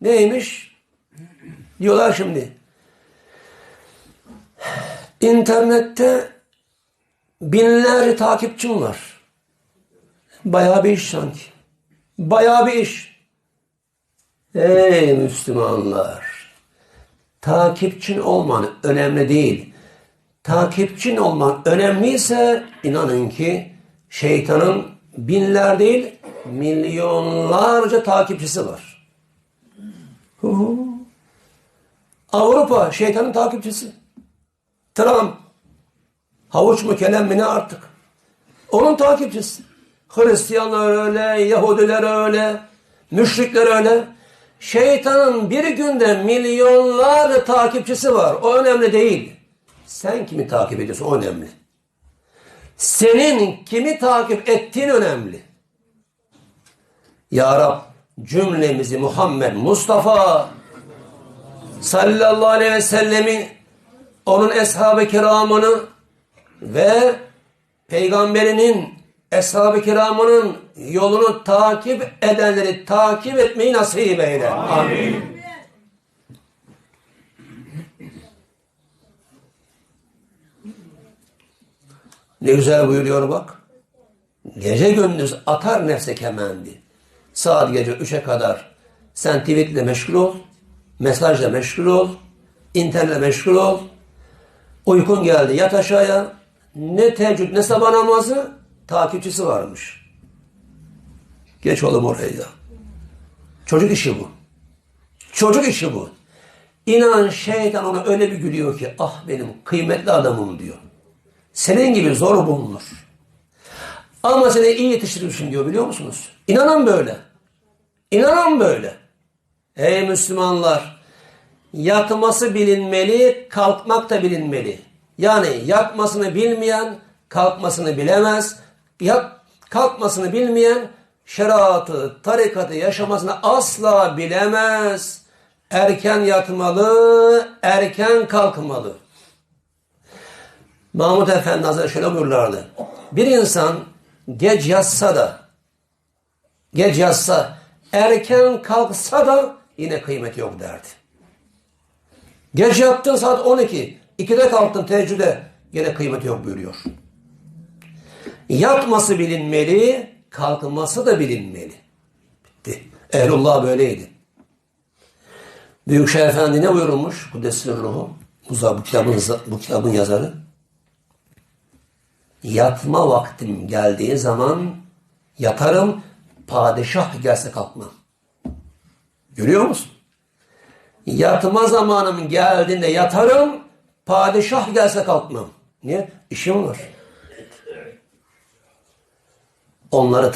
Neymiş? Diyorlar şimdi. İnternette binlerce takipçim var. Bayağı bir iş sanki. Bayağı bir iş. Ey Müslümanlar! Takipçin olman önemli değil. Takipçin olman önemliyse inanın ki şeytanın binler değil milyonlarca takipçisi var. Hu. Avrupa şeytanın takipçisi. Trump havuç mu kelem mi ne artık. Onun takipçisi. Hristiyanlar öyle, Yahudiler öyle, müşrikler öyle. Şeytanın bir günde milyonlarca takipçisi var. O önemli değil. Sen kimi takip ediyorsun o önemli. Senin kimi takip ettiğin önemli. Ya Rab cümlemizi Muhammed Mustafa sallallahu aleyhi ve sellemi onun eshab-ı kiramını ve peygamberinin eshab-ı kiramının yolunu takip edenleri takip etmeyi nasip eyle. Amin. Ne güzel buyuruyor bak. Gece gündüz atar nefse kemendi. Saat gece 3'e kadar sen tweetle meşgul ol, mesajla meşgul ol, internetle meşgul ol. Uykun geldi yat aşağıya. Ne teheccüd ne sabah namazı takipçisi varmış. Geç oğlum oraya ya. Çocuk işi bu. Çocuk işi bu. İnan şeytan ona öyle bir gülüyor ki ah benim kıymetli adamım diyor. Senin gibi zor bulunur. Ama seni iyi yetiştirmişim diyor biliyor musunuz? İnanan böyle. İnanan böyle. Ey Müslümanlar! Yatması bilinmeli, kalkmak da bilinmeli. Yani yatmasını bilmeyen kalkmasını bilemez. Yat, kalkmasını bilmeyen şeriatı, tarikatı yaşamasını asla bilemez. Erken yatmalı, erken kalkmalı. Mahmud Efendi Hazretleri şöyle buyurlardı. Bir insan geç yatsa da, geç yatsa, erken kalksa da yine kıymeti yok derdi. Geç yattın saat 12, 2'de kalktın teheccüde yine kıymeti yok buyuruyor. Yatması bilinmeli, kalkması da bilinmeli. Bitti. Ehlullah böyleydi. Büyükşehir Efendi ne buyurmuş? Kuddesir ruhu. Bu, bu, kitabın, bu kitabın yazarı. Yatma vaktim geldiği zaman yatarım, padişah gelse kalkmam. Görüyor musun? Yatma zamanım geldiğinde yatarım, padişah gelse kalkmam. Niye? İşim var. Onları